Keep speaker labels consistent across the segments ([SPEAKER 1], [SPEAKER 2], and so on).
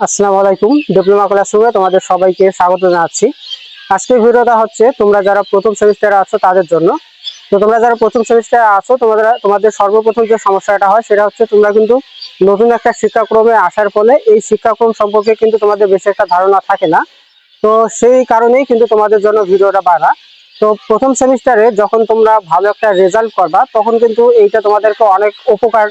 [SPEAKER 1] আসসালামু আলাইকুম। ডিপ্লোমা ক্লাসরুমে তোমাদের সবাইকে স্বাগত জানাচ্ছি। আজকের ভিডিওটা হচ্ছে তোমরা যারা প্রথম সেমিস্টারে আছো তাদের জন্য। তো তোমরা যারা প্রথম সেমিস্টারে আছো, তোমাদের তোমাদের সর্বপ্রথম যে সমস্যাটা হয় সেটা হচ্ছে তোমরা কিন্তু নতুন একটা শিক্ষাক্রমে আসার ফলে এই শিক্ষাক্রম সম্পর্কে কিন্তু তোমাদের বেশি একটা ধারণা থাকে না। তো সেই কারণেই কিন্তু তোমাদের জন্য ভিডিওটা বাড়া। তো প্রথম সেমিস্টারে যখন তোমরা ভালো একটা রেজাল্ট করবা, তখন কিন্তু এইটা তোমাদেরকে অনেক উপকার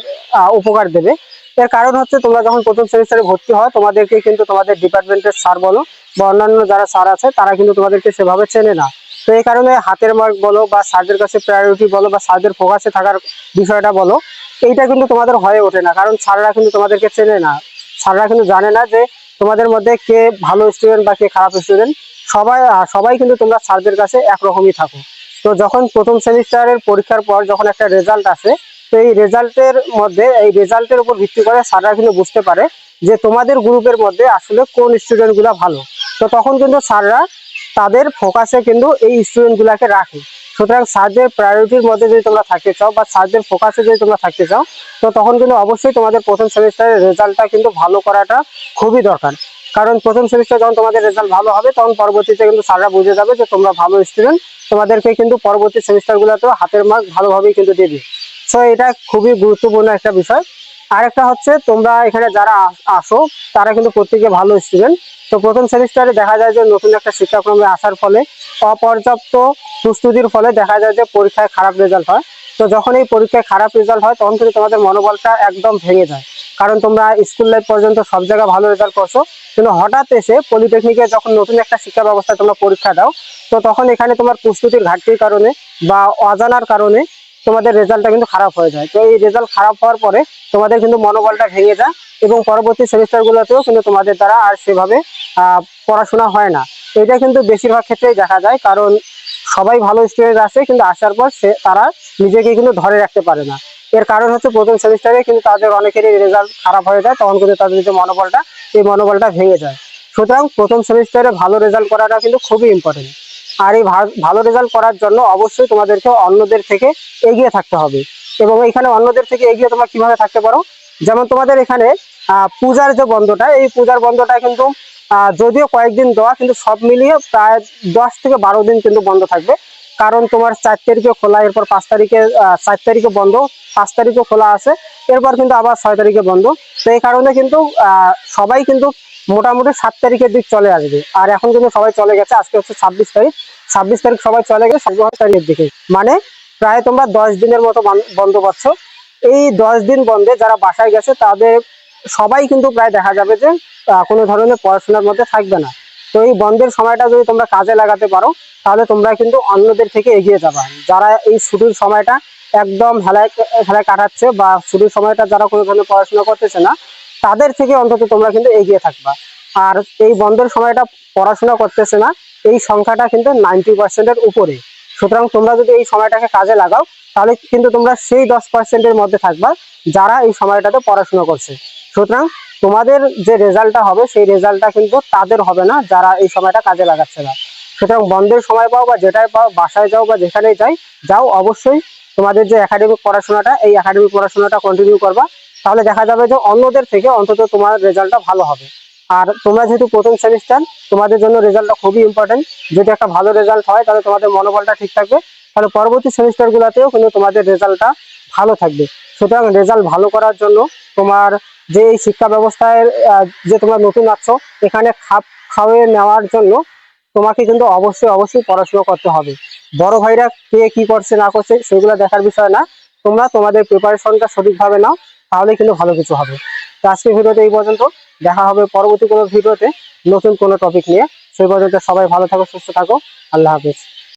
[SPEAKER 1] উপকার দেবে। এর কারণ হচ্ছে তোমরা যখন প্রথম সেমিস্টারে ভর্তি হয় তোমাদেরকে কিন্তু তোমাদের ডিপার্টমেন্টের স্যার বলো বা অন্যান্য যারা স্যার আছে, তারা কিন্তু তোমাদেরকে সেভাবে চেনে না। তো এই কারণে হাতের মার্ক বলো বা স্যারদের কাছে প্রায়োরিটি বলো বা স্যারদের ফোকাসে থাকার বিষয়টা বলো, এইটা কিন্তু তোমাদের হয়ে ওঠে না। কারণ স্যাররা কিন্তু তোমাদেরকে চেনে না। স্যাররা কিন্তু জানে না যে তোমাদের মধ্যে কে ভালো স্টুডেন্ট বা কে খারাপ স্টুডেন্ট সবাই সবাই কিন্তু তোমরা স্যারদের কাছে একরকমই থাকো। তো যখন প্রথম সেমিস্টারের পরীক্ষার পর যখন একটা রেজাল্ট আসে, তো এই রেজাল্টের মধ্যে, এই রেজাল্টের উপর ভিত্তি করে স্যাররা কিন্তু বুঝতে পারে যে তোমাদের গ্রুপের মধ্যে আসলে কোন স্টুডেন্টগুলো ভালো। তো তখন কিন্তু স্যাররা তাদের ফোকাসে কিন্তু এই স্টুডেন্টগুলোকে রাখে। সুতরাং স্যারদের প্রায়োরিটির মধ্যে যদি তোমরা থাকতে চাও বা স্যারদের ফোকাসে যদি তোমরা থাকতে চাও, তো তখন কিন্তু অবশ্যই তোমাদের প্রথম সেমিস্টারের রেজাল্টটা কিন্তু ভালো করাটা খুবই দরকার। কারণ প্রথম সেমিস্টার যখন তোমাদের রেজাল্ট ভালো হবে, তখন পরবর্তীতে কিন্তু স্যাররা বুঝে যাবে যে তোমরা ভালো স্টুডেন্ট তোমাদেরকে কিন্তু পরবর্তী সেমিস্টারগুলোতেও হাতের মার্ক ভালোভাবেই কিন্তু দেবে। সো এটা খুবই গুরুত্বপূর্ণ একটা বিষয়। আরেকটা হচ্ছে তোমরা এখানে যারা আসো, তারা কিন্তু প্রত্যেকে ভালো স্টুডেন্ট তো প্রথম সেমিস্টারে দেখা যায় যে নতুন একটা শিক্ষাক্রমে আসার ফলে, অপর্যাপ্ত প্রস্তুতির ফলে দেখা যায় যে পরীক্ষায় খারাপ রেজাল্ট হয়। তো যখন এই পরীক্ষায় খারাপ রেজাল্ট হয়, তখন কিন্তু তোমাদের মনোবলটা একদম ভেঙে যায়। কারণ তোমরা স্কুল লাইফ পর্যন্ত সব জায়গায় ভালো রেজাল্ট করছ। কিন্তু হঠাৎ এসে পলিটেকনিকে যখন নতুন একটা শিক্ষা ব্যবস্থায় তোমরা পরীক্ষা দাও, তো তখন এখানে তোমার প্রস্তুতির ঘাটতির কারণে বা অজানার কারণে তোমাদের রেজাল্টটা কিন্তু খারাপ হয়ে যায়। তো এই রেজাল্ট খারাপ হওয়ার পরে তোমাদের কিন্তু মনোবলটা ভেঙে যায় এবং পরবর্তী সেমিস্টারগুলোতেও কিন্তু তোমাদের দ্বারা আর সেভাবে পড়াশোনা হয় না। এটা কিন্তু বেশিরভাগ ক্ষেত্রেই দেখা যায়, কারণ সবাই ভালো স্টুডেন্ট আসে কিন্তু আসার পর সে, তারা নিজেকে কিন্তু ধরে রাখতে পারে না। এর কারণ হচ্ছে প্রথম সেমিস্টারে কিন্তু তাদের অনেকেরই রেজাল্ট খারাপ হয়ে যায়, তখন কিন্তু তাদের যে মনোবলটা, এই মনোবলটা ভেঙে যায়। সুতরাং প্রথম সেমিস্টারে ভালো রেজাল্ট করাটা কিন্তু খুবই ইম্পর্টেন্ট আর এই ভালো রেজাল্ট করার জন্য অবশ্যই তোমাদেরকে অন্যদের থেকে এগিয়ে থাকতে হবে। এবং এখানে অন্যদের থেকে এগিয়ে তোমরা কীভাবে থাকতে পারো? যেমন তোমাদের এখানে পূজার যে বন্ধটা, এই পূজার বন্ধটা কিন্তু যদিও কয়েকদিন দেওয়া, কিন্তু সব মিলিয়ে প্রায় দশ থেকে বারো দিন কিন্তু বন্ধ থাকবে। কারণ তোমার চার তারিখে খোলা, এরপর পাঁচ তারিখে চার তারিখে বন্ধ, পাঁচ তারিখে খোলা আছে, এরপর কিন্তু আবার ছয় তারিখে বন্ধ। তো এই কারণে কিন্তু সবাই কিন্তু মোটামুটি সাত তারিখের দিক চলে আসবে। আর এখন কিন্তু সবাই চলে গেছে, আজকে হচ্ছে ছাব্বিশ তারিখ। ছাব্বিশ তারিখ সবাই চলে গেছে সাতাশ তারিখের দিকে। মানে প্রায় তোমরা দশ দিনের মতো বন্ধ পাচ্ছ। এই দশ দিন বন্ধে যারা বাসায় গেছে, তাদের সবাই কিন্তু প্রায় দেখা যাবে যে কোনো ধরনের পড়াশোনার মধ্যে থাকবে না। তো এই বন্ধের সময়টা যদি তোমরা কাজে লাগাতে পারো, তাহলে তোমরা কিন্তু অন্যদের থেকে এগিয়ে যাবা। যারা এই ছুটির সময়টা একদম হেলায় হেলায় কাটাচ্ছে বা ছুটির সময়টা যারা কোনো ধরনের পড়াশোনা করতেছে না তাদের থেকে অন্তত তোমরা কিন্তু এগিয়ে থাকবা। আর এই বন্ধের সময়টা পড়াশোনা করতেছে না, এই সংখ্যাটা কিন্তু নাইনটি পার্সেন্টের উপরে। সুতরাং তোমরা যদি এই সময়টাকে কাজে লাগাও, তাহলে কিন্তু তোমরা সেই দশ পার্সেন্টের মধ্যে থাকবা যারা এই সময়টাতে পড়াশোনা করছে। সুতরাং তোমাদের যে রেজাল্টটা হবে, সেই রেজাল্টটা কিন্তু তাদের হবে না যারা এই সময়টা কাজে লাগাচ্ছে না। সুতরাং বন্ধের সময় পাও বা যেটাই পাও, বাসায় যাও বা যেখানেই যাই, যাও অবশ্যই তোমাদের যে একাডেমিক পড়াশোনাটা, এই একাডেমিক পড়াশোনাটা কন্টিনিউ করবা। তাহলে দেখা যাবে যে অন্যদের থেকে অন্তত তোমার রেজাল্টটা ভালো হবে। আর তোমরা যেহেতু প্রথম সেমিস্টার তোমাদের জন্য রেজাল্টটা খুবই ইম্পর্টেন্ট যদি একটা ভালো রেজাল্ট হয়, তাহলে তোমাদের মনোবলটা ঠিক থাকবে। তাহলে পরবর্তী সেমিস্টারগুলোতেও কিন্তু তোমাদের রেজাল্টটা ভালো থাকবে। সুতরাং রেজাল্ট ভালো করার জন্য তোমার যে এই শিক্ষা ব্যবস্থায় যে তোমরা নতুন আছো, এখানে খাপ খাওয়ে নেওয়ার জন্য তোমাকে কিন্তু অবশ্যই অবশ্যই পড়াশোনা করতে হবে। বড় ভাইরা কে কি করছে, না করছে, সেগুলো দেখার বিষয় না। তোমরা তোমাদের প্রিপারেশনটা সঠিকভাবে নাও। তাহলে কিন্তু ভালো কিছু হবে। তো আজকের ভিডিওতে এই পর্যন্ত। দেখা হবে পরবর্তী কোনো ভিডিওতে নতুন কোনো টপিক নিয়ে। সেই পর্যন্ত সবাই ভালো থাকো, সুস্থ থাকো। আল্লাহ হাফিজ।